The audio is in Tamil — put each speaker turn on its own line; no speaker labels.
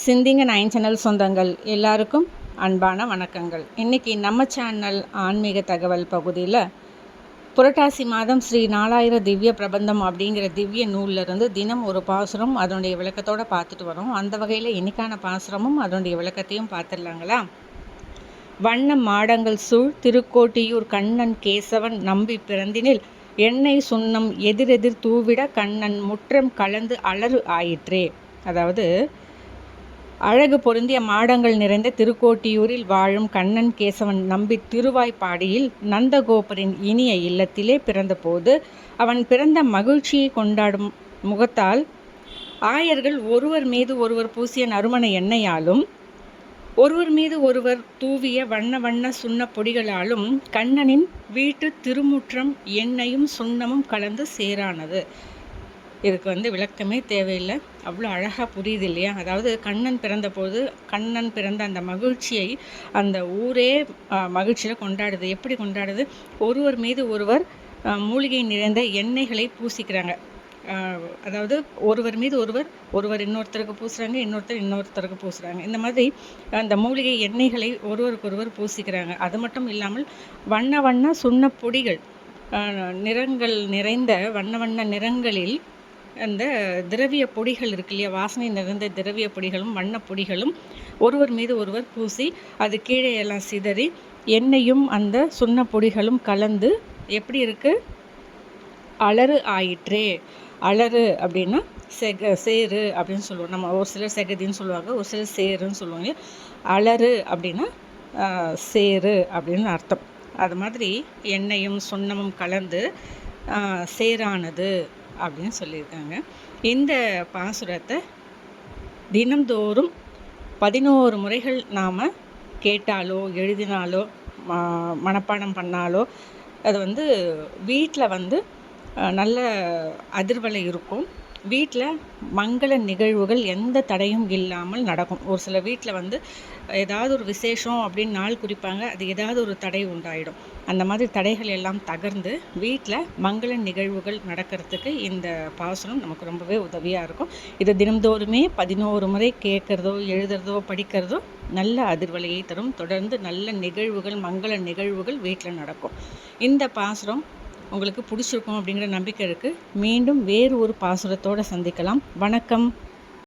சிந்திங்க நைன் சேனல் சொந்தங்கள் எல்லாருக்கும் அன்பான வணக்கங்கள். இன்றைக்கி நம்ம சேனல் ஆன்மீக தகவல் பகுதியில் புரட்டாசி மாதம் ஸ்ரீ நாலாயிர திவ்ய பிரபந்தம் அப்படிங்கிற திவ்ய நூல்லருந்து தினம் ஒரு பாசுரம் அதனுடைய விளக்கத்தோடு பார்த்துட்டு வரோம். அந்த வகையில் இன்னைக்கான பாசுரமும் அதனுடைய விளக்கத்தையும் பார்த்துடலாங்களா? வண்ண மாடங்கள் சூழ் திருக்கோட்டியூர் கண்ணன் கேசவன் நம்பி பிறந்தினில் எண்ணெய் சுண்ணம் எதிரெதிர் தூவிட கண்ணன் முற்றம் கலந்து அலறு ஆயிற்றே. அதாவது அழகு பொருந்திய மாடங்கள் நிறைந்த திருக்கோட்டியூரில் வாழும் கண்ணன் கேசவன் நம்பி திருவாய்ப்பாடியில் நந்தகோபரின் இனிய இல்லத்திலே பிறந்தபோது அவன் பிறந்த மகிழ்ச்சியை கொண்டாடும் முகத்தால் ஆயர்கள் ஒருவர் மீது ஒருவர் பூசிய நறுமண எண்ணெயாலும் ஒருவர் மீது ஒருவர் தூவிய வண்ண வண்ண சுண்ண பொடிகளாலும் கண்ணனின் வீட்டு திருமுற்றம் எண்ணெயும் சுண்ணமும் கலந்து சேரானது. இதுக்கு வந்து விளக்கமே தேவையில்லை. அவ்வளோ அழகாக புரியுது இல்லையா? அதாவது கண்ணன் பிறந்தபோது கண்ணன் பிறந்த அந்த மகிழ்ச்சியை அந்த ஊரே மகிழ்ச்சியில் கொண்டாடுது. எப்படி கொண்டாடுது? ஒருவர் மீது ஒருவர் மூலிகை நிறைந்த எண்ணெய்களை பூசிக்கிறாங்க. அதாவது ஒருவர் மீது ஒருவர் ஒருவர் இன்னொருத்தருக்கு பூசுகிறாங்க இன்னொருத்தர் இன்னொருத்தருக்கு பூசுகிறாங்க இந்த மாதிரி அந்த மூலிகை எண்ணெய்களை ஒருவருக்கு ஒருவர் பூசிக்கிறாங்க. அது மட்டும் இல்லாமல் வண்ண வண்ண சுண்ண பொடிகள் நிறங்கள் நிறைந்த வண்ண வண்ண நிறங்களில் அந்த திரவிய பொடிகள் இருக்கு இல்லையா? வாசனை நிறைந்த திரவிய பொடிகளும் வண்ணப் பொடிகளும் ஒருவர் மீது ஒருவர் பூசி அது கீழே எல்லாம் சிதறி எண்ணெயும் அந்த சுண்ண பொடிகளும் கலந்து எப்படி இருக்குது அலறு ஆயிற்றே. அலறு அப்படின்னா செக சேரு அப்படின்னு சொல்லுவோம். நம்ம ஒரு சிலர் செகதின்னு சொல்லுவாங்க ஒரு சிலர் சேருன்னு சொல்லுவாங்க. அலறு அப்படின்னா சேரு அப்படின்னு அர்த்தம். அது மாதிரி எண்ணெயும் சுண்ணமும் கலந்து சேரானது அப்படின்னு சொல்லியிருக்காங்க. இந்த பாசுரத்தை தினந்தோறும் பதினோரு முறைகள் நாம் கேட்டாலோ எழுதினாலோ மனப்பாடம் பண்ணாலோ அது வந்து வீட்டில் வந்து நல்ல அதிர்வலை இருக்கும். வீட்டில் மங்கள நிகழ்வுகள் எந்த தடையும் இல்லாமல் நடக்கும். ஒரு சில வீட்டில் வந்து ஏதாவது ஒரு விசேஷம் அப்படின்னு நாள் குறிப்பாங்க அது ஏதாவது ஒரு தடை உண்டாயிடும். அந்த மாதிரி தடைகள் எல்லாம் தகர்ந்து வீட்டில் மங்கள நிகழ்வுகள் நடக்கிறதுக்கு இந்த பாசனம் நமக்கு ரொம்பவே உதவியாக இருக்கும். இது தினந்தோறுமே பதினோரு முறை கேட்குறதோ எழுதுறதோ படிக்கிறதோ நல்ல அதிர்வலையை தரும். தொடர்ந்து நல்ல நிகழ்வுகள் மங்கள நிகழ்வுகள் வீட்டில் நடக்கும். இந்த பாசுரம் உங்களுக்கு பிடிச்சிருக்கும் அப்படிங்கிற நம்பிக்கை இருக்குது மீண்டும் வேறு ஒரு பாசுரத்தோடு சந்திக்கலாம். வணக்கம்.